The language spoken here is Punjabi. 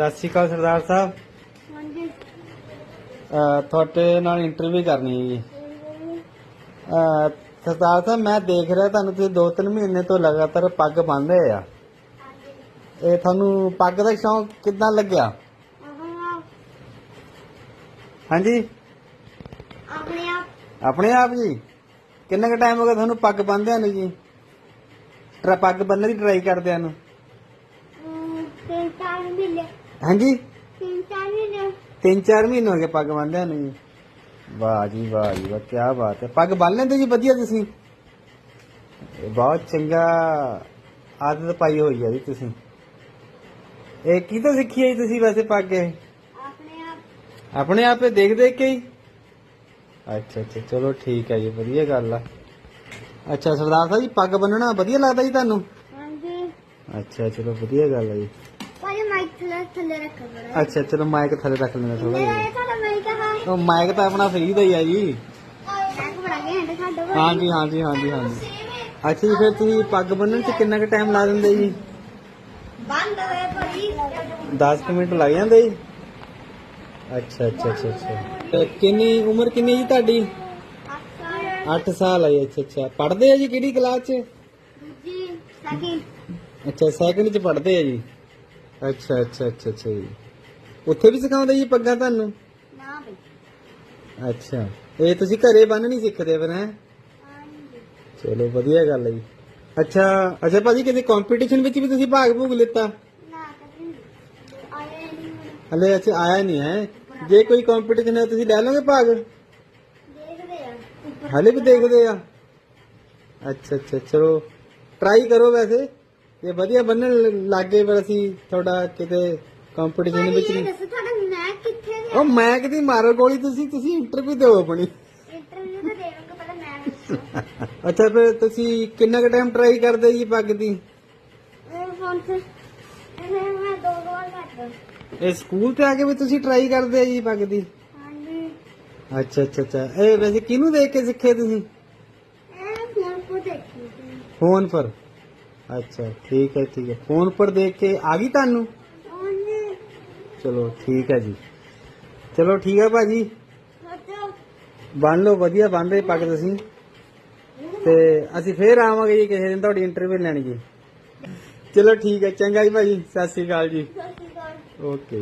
ਸਤਿ ਸ਼੍ਰੀ ਅਕਾਲ ਸਰਦਾਰ ਸਾਹਿਬ। ਹਾਂਜੀ। ਅਹ ਤੁਹਾਡੇ ਨਾਲ ਇੰਟਰਵਿਊ ਕਰਨੀ ਹੈ ਜੀ। ਅਹ ਸਰਦਾਰ ਸਾਹਿਬ ਮੈਂ ਦੇਖ ਰਿਹਾ ਤੁਹਾਨੂੰ ਤੁਸੀਂ 2-3 ਮਹੀਨੇ ਤੋਂ ਲਗਾਤਾਰ ਪੱਗ ਬੰਨ੍ਹਦੇ ਆ। ਇਹ ਤੁਹਾਨੂੰ ਪੱਗ ਦਾ ਸ਼ੌਂਕ ਕਿੱਦਾਂ ਲੱਗਿਆ? ਹਾਂਜੀ। ਆਪਣੇ ਆਪ। ਆਪਣੇ ਆਪ ਜੀ? ਕਿੰਨਾ ਕੁ ਟਾਈਮ ਹੋ ਗਿਆ ਤੁਹਾਨੂੰ ਪੱਗ ਬੰਨ੍ਹਦਿਆਂ ਨੂੰ ਜੀ? ਟਰਾ ਪੱਗ ਬੰਨ੍ਹਣ ਦੀ ਟਰਾਈ ਕਰਦਿਆਂ ਨੂੰ। ਅਮ, ਤਿੰਨ ਚਾਰ ਮਹੀਨੇ। ਹਾਂਜੀ? ਤਿੰਨ ਚਾਰ ਮਹੀਨੇ। ਤਿੰਨ ਚਾਰ ਮਹੀਨੇ ਹੋ ਗਏ ਪੱਗ ਬੰਨ੍ਹਦਿਆਂ ਨੂੰ ਜੀ। ਵਾਹ ਜੀ ਵਾਹ ਜੀ ਵਾਹ ਕੀ ਬਾਤ ਹੈ। ਪੱਗ ਬੰਨ ਲੈਂਦੇ ਜੀ ਵਧੀਆ ਤੁਸੀਂ? ਇਹ ਬਹੁਤ ਚੰਗਾ ਆਦਤ ਪਾਈ ਹੋਈ ਹੈ ਜੀ ਤੁਸੀਂ। ਇਹ ਕੀ ਤੋਂ ਸਿੱਖੀ ਹੈ ਜੀ ਤੁਸੀਂ ਵੈਸੇ ਪੱਗ ਇਹ? ਆਪਣੇ ਆਪ। ਆਪਣੇ ਆਪੇ ਦੇਖ ਦੇਖ ਕੇ ਹੀ? ਅੱਛਾ ਅੱਛਾ ਚਲੋ ਠੀਕ ਹੈ ਜੀ ਵਧੀਆ ਗੱਲ ਆ। ਅੱਛਾ ਸਰਦਾਰ ਸਾਹਿਬ ਜੀ ਪੱਗ ਬੰਨਣਾ ਵਧੀਆ ਲੱਗਦਾ ਜੀ ਤੁਹਾਨੂੰ? ਹਾਂਜੀ। ਅੱਛਾ ਚਲੋ ਵਧੀਆ ਗੱਲ ਹੈ ਜੀ। ਮਾਈਕ ਥੱਲੇ ਥੱਲੇ ਰੱਖੋ ਬੜਾ ਅੱਛਾ ਚਲੋ ਮਾਈਕ ਥੱਲੇ ਰੱਖ ਲੈਣਾ ਥੋੜਾ ਮੇਰਾ ਜਿਹਾ। ਇਹ ਤੁਹਾਡਾ ਮਾਈਕ ਹੈ ਉਹ ਮਾਈਕ ਤਾਂ ਆਪਣਾ ਫ੍ਰੀ ਦਾ ਹੀ ਆ ਜੀ। ਮਾਈਕ ਬੜਾ ਘੈਂਟ ਸਾਡਾ ਭਾਜੀ। ਹਾਂਜੀ ਹਾਂਜੀ ਹਾਂਜੀ। ਅੱਛਾ ਜੀ ਫਿਰ ਤੁਸੀਂ ਪੱਗ ਬੰਨਣ 'ਚ ਕਿੰਨਾ ਕੁ ਟਾਈਮ ਲਾ ਦਿੰਦੇ ਜੀ? ਬੰਦ ਹੋਏ ਭਾਜੀ 10 ਕੁ ਮਿੰਟ ਲੱਗ ਜਾਂਦੇ ਜੀ? ਅੱਛਾ ਅੱਛਾ ਅੱਛਾ ਅੱਛਾ। ਤੇ ਕਿੰਨੀ ਉਮਰ ਕਿੰਨੀ ਜੀ ਤੁਹਾਡੀ? ਅੱਛਾ 8 ਸਾਲ ਹੈ ਅੱਛਾ ਅੱਛਾ। ਪੜ੍ਹਦੇ ਆ ਜੀ ਕਿਹੜੀ ਕਲਾਸ 'ਚ? ਦੂਜੀ ਸਕੀ ਅੱਛਾ ਸੈਕੰਡ 'ਚ ਪੜ੍ਹਦੇ ਆ ਜੀ। ਅੱਛਾ ਅੱਛਾ ਅੱਛਾ ਅੱਛਾ ਜੀ। ਉੱਥੇ ਵੀ ਸਿਖਾਉਂਦੇ ਜੀ ਪੱਗਾਂ ਤੁਹਾਨੂੰ? ਨਾ ਬਈ। ਅੱਛਾ ਇਹ ਤੁਸੀਂ ਘਰੇ ਬੰਨ ਨਹੀਂ ਸਿੱਖਦੇ ਫਿਰ ਹੈ? ਹਾਂਜੀ ਚਲੋ ਵਧੀਆ ਗੱਲ ਹੈ ਜੀ। ਅੱਛਾ ਅੱਛਾ ਭਾਜੀ ਕਿਸੇ ਕੰਪੀਟੀਸ਼ਨ ਵਿੱਚ ਵੀ ਤੁਸੀਂ ਭਾਗ ਭੂਗ ਲਿੱਤਾ? ਨਾ ਕਦੇ ਨਹੀਂ। ਆਇਆ ਨਹੀਂ ਹੁਣ। ਹਲੇ ਅੱਛਾ ਆਇਆ ਨਹੀਂ ਹੈ? ਜੇ ਕੋਈ ਕੰਪੀਟੀਸ਼ਨ ਹੈ ਤੁਸੀਂ ਲੈ ਲਓਗੇ ਭਾਗ? ਦੇਖਦੇ ਆ। ਉੱਪਰ ਹਲੇ ਵੀ ਦੇਖਦੇ ਆ। ਅੱਛਾ ਅੱਛਾ ਚਲੋ। ਟਰਾਈ ਕਰੋ ਵੈਸੇ। ਜੇ ਵਧੀਆ ਬੰਨਣ ਲੱਗੇ ਫਿਰ ਅਸੀਂ ਤੁਹਾਡਾ ਕਿਤੇ ਕੰਪੀਟੀਸ਼ਨ ਵਿੱਚ ਨਹੀਂ ਦੱਸੋ ਤੁਹਾਡਾ ਮੈਂ ਕਿੱਥੇ ਗਿਆ? ਉਹ ਮੈਂ ਕਿਤੇ ਮਾਰੋ ਗੋਲੀ ਤੁਸੀਂ ਤੁਸੀਂ ਇੰਟਰਵਿਊ ਦਿਓ ਆਪਣੀ। ਇੰਟਰਵਿਊ ਤਾਂ ਦੇ ਲੂੰਗਾ ਪਹਿਲਾਂ ਮੈਂ ਦੱਸੋ। ਅੱਛਾ ਫਿਰ ਤੁਸੀਂ ਕਿੰਨਾ ਕੁ ਟਾਈਮ ਟਰਾਈ ਕਰਦੇ ਜੀ ਪੱਗ ਦੀ? ਇਹ ਫੋਨ ਤੇ ਇਹ ਮੈਂ ਦੋ ਦੋ ਵਾਰ ਕਰਦਾ ਇਹ ਸਕੂਲ ਤੇ ਆ ਕੇ ਵੀ ਤੁਸੀਂ ਟਰਾਈ ਕਰਦੇ ਜੀ ਪੱਗ ਦੀ? ਹਾਂਜੀ। ਅੱਛਾ ਅੱਛਾ ਅੱਛਾ। ਇਹ ਵੈਸੇ ਕਿਹਨੂੰ ਦੇਖ ਕੇ ਸਿੱਖੇ ਤੁਸੀਂ? ਇਹ ਫੋਨ ਕੋ ਦੇਖੀ ਸੀ। ਫੋਨ ਪਰ। ਅੱਛਾ ਠੀਕ ਹੈ ਠੀਕ ਹੈ। ਫੋਨ ਪਰ ਦੇਖ ਕੇ ਆ ਗਈ ਤੁਹਾਨੂੰ? ਚਲੋ ਠੀਕ ਹੈ ਜੀ। ਚਲੋ ਠੀਕ ਹੈ ਭਾਜੀ। ਬੰਨ ਲਓ ਵਧੀਆ ਬੰਨ ਰਹੇ ਪੱਗ ਤੁਸੀਂ। ਤੇ ਅਸੀਂ ਫੇਰ ਆਵਾਂਗੇ ਜੀ ਕਿਸੇ ਦਿਨ ਤੁਹਾਡੀ ਇੰਟਰਵਿਊ ਲੈਣੀ ਜੀ। ਚਲੋ ਠੀਕ ਹੈ ਚੰਗਾ ਜੀ ਭਾਜੀ। ਸਤਿ ਸ਼੍ਰੀ ਅਕਾਲ ਜੀ। ਸਤਿ ਸ਼੍ਰੀ ਅਕਾਲ। ਓਕੇ